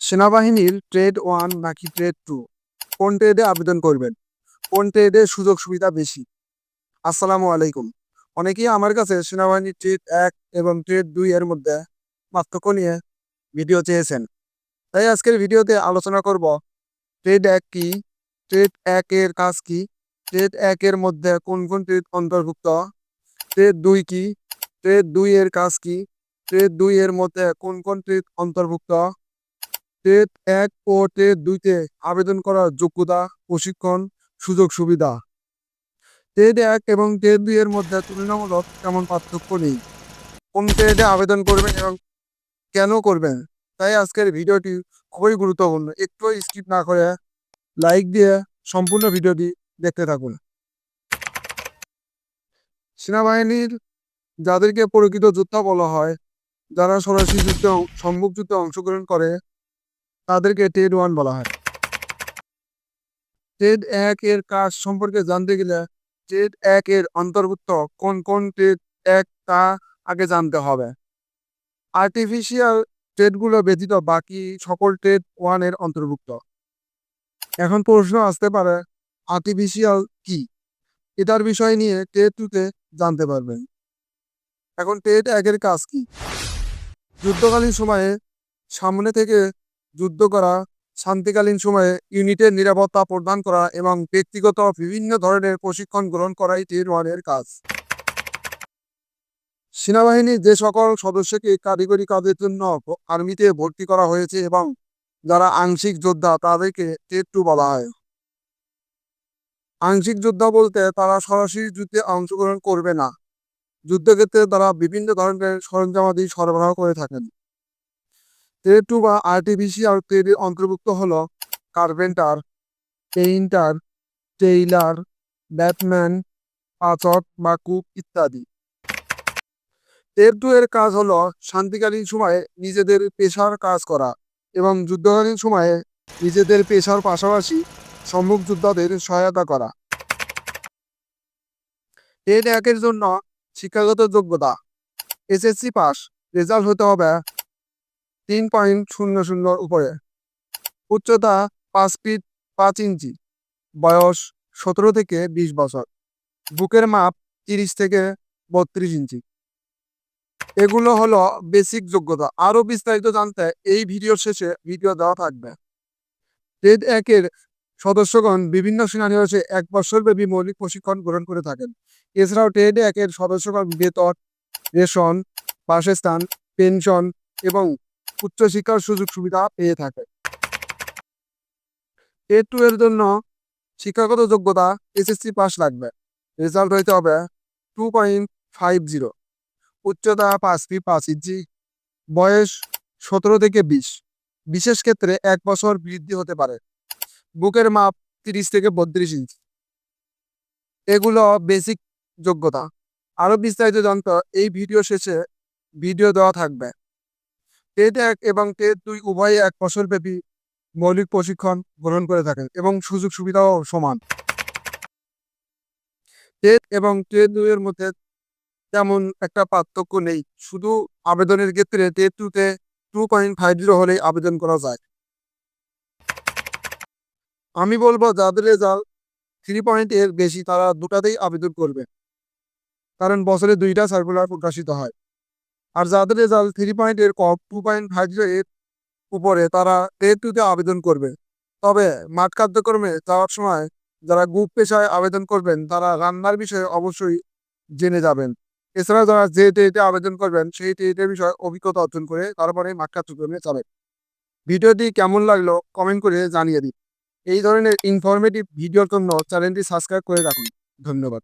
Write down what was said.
সেনাবাহিনীর trade one নাকি trade two? কোন ট্রেডে আবেদন করবেন? কোন ট্রেডে সুযোগ সুবিধা বেশি? আসসালামু আলাইকুম। অনেকেই আমার কাছে সেনাবাহিনীর ট্রেড এক এবং ট্রেড দুই এর মধ্যে পার্থক্য নিয়ে ভিডিও চেয়েছেন। তাই আজকের ভিডিওতে আলোচনা করব, ট্রেড এক কি? ট্রেড এক এর কাজ কি? ট্রেড এক এর মধ্যে কোন কোন ট্রেড অন্তর্ভুক্ত? ট্রেড দুই কি? ট্রেড দুই এর কাজ কি? ট্রেড দুই এর মধ্যে কোন কোন ট্রেড অন্তর্ভুক্ত? ট্রেড এক ও ট্রেড দুইতে আবেদন করার যোগ্যতা, প্রশিক্ষণ, সুযোগ, সুবিধা। ট্রেড এক এবং দুই এর মধ্যে তুলনামূলক তেমন পার্থক্য নেই। কোন ট্রেডে আবেদন করবেন এবং কেন করবেন, তাই আজকের ভিডিওটি খুবই গুরুত্বপূর্ণ। একটু স্কিপ না করে লাইক দিয়ে সম্পূর্ণ ভিডিওটি দেখতে থাকুন। সেনাবাহিনীর যাদেরকে প্রকৃত যোদ্ধা বলা হয়, যারা সরাসরি যুদ্ধে সম্মুখ যুদ্ধে অংশগ্রহণ করে তাদেরকে টেড ওয়ান বলা হয়। টেড এক এর কাজ সম্পর্কে জানতে গেলে টেড এক এর অন্তর্ভুক্ত কোন কোন টেড এক তা আগে জানতে হবে। আর্টিফিশিয়াল ট্রেডগুলো ব্যতীত বাকি সকল ট্রেড ওয়ানের অন্তর্ভুক্ত। এখন প্রশ্ন আসতে পারে আর্টিফিশিয়াল কি? এটার বিষয় নিয়ে টেড টুতে জানতে পারবেন এখন টেড একের কাজ কি? যুদ্ধকালীন সময়ে সামনে থেকে যুদ্ধ করা, শান্তিকালীন সময়ে ইউনিটের নিরাপত্তা প্রদান করা এবং ব্যক্তিগত বিভিন্ন ধরনের প্রশিক্ষণ গ্রহণ করাই টেড ওয়ানের কাজ। সেনাবাহিনীর যে সকল সদস্যকে কারিগরি কাজের জন্য আর্মিতে ভর্তি করা হয়েছে এবং যারা আংশিক যোদ্ধা তাদেরকে টেড টু বলা হয়। আংশিক যোদ্ধা বলতে তারা সরাসরি যুদ্ধে অংশগ্রহণ করবে না। যুদ্ধক্ষেত্রে তারা বিভিন্ন ধরনের সরঞ্জামাদি সরবরাহ করে থাকেন। ট্রেড টু বা আর্টিফিশিয়াল ট্রেডের অন্তর্ভুক্ত হলো কার্পেন্টার পেইন্টার টেইলার ব্যাটম্যান পাচক বা কুক ইত্যাদি। ট্রেড টু এর কাজ হলো শান্তিকালীন সময়ে নিজেদের পেশার কাজ করা এবং যুদ্ধকালীন সময়ে নিজেদের পেশার পাশাপাশি সম্মুখ যোদ্ধাদের সহায়তা করা। এর একের জন্য শিক্ষাগত যোগ্যতা। এসএসসি পাস রেজাল্ট হতে হবে তিন পয়েন্ট শূন্য শূন্যর উপরে। উচ্চতা পাঁচ ফিট পাঁচ ইঞ্চি। বয়স সতেরো থেকে বিশ বছর। বুকের মাপ তিরিশ থেকে বত্রিশ ইঞ্চি। এগুলো হলো বেসিক যোগ্যতা। আরও বিস্তারিত জানতে এই ভিডিওর শেষে ভিডিও দেওয়া থাকবে। ট্রেড একের সদস্যগণ বিভিন্ন সিনারিওসে এক বছর ব্যাপী মৌলিক প্রশিক্ষণ গ্রহণ করে থাকেন। এছাড়াও ট্রেড একের সদস্যগণ বেতন, রেশন, বাসস্থান পেনশন এবং উচ্চশিক্ষার সুযোগ সুবিধা পেয়ে থাকে। ট্রেড টু এর জন্য শিক্ষাগত যোগ্যতা এসএসসি পাস লাগবে। রেজাল্ট হইতে হবে টু পয়েন্ট ফাইভ জিরো উচ্চতা পাঁচ ফিট পাঁচ ইঞ্চি। বয়স সতেরো থেকে বিশ। বিশেষ ক্ষেত্রে এক বছর বৃদ্ধি হতে পারে। বুকের মাপ তিরিশ থেকে বত্রিশ ইঞ্চি। এগুলো বেসিক যোগ্যতা। আরও বিস্তারিত জানতে এই ভিডিও শেষে ভিডিও দেওয়া থাকবে। টেট এক এবং টেট দুই উভয়ে এক বছর ব্যাপী মৌলিক প্রশিক্ষণ গ্রহণ করে থাকেন এবং সুযোগ সুবিধাও সমান। টেট এবং টেট দুই এর মধ্যে তেমন একটা পার্থক্য নেই। শুধু আবেদনের ক্ষেত্রে টেট টুতে টু পয়েন্ট ফাইভ জিরো হলেই আবেদন করা যায়। আমি বলব, যাদের রেজাল্ট থ্রি পয়েন্ট এর বেশি তারা দুটাতেই আবেদন করবে। কারণ বছরে দুইটা সার্কুলার প্রকাশিত হয়। আর যাদের রেজাল্ট থ্রি পয়েন্ট এর কম টু পয়েন্ট ফাইভ এর উপরে তারা টেট টুতে আবেদন করবে। তবে মাঠ কার্যক্রমে যাওয়ার সময় যারা গ্রুপ পেশায় আবেদন করবেন, তারা রান্নার বিষয়ে অবশ্যই জেনে যাবেন। এছাড়া যারা যে টেটে আবেদন করবেন, সেই টেটের বিষয়ে অভিজ্ঞতা অর্জন করে তারপরে মাঠ কার্যক্রমে যাবেন। ভিডিওটি কেমন লাগল কমেন্ট করে জানিয়ে দিন। এই ধরনের ইনফরমেটিভ ভিডিওর জন্য চ্যানেলটি সাবস্ক্রাইব করে রাখুন। ধন্যবাদ।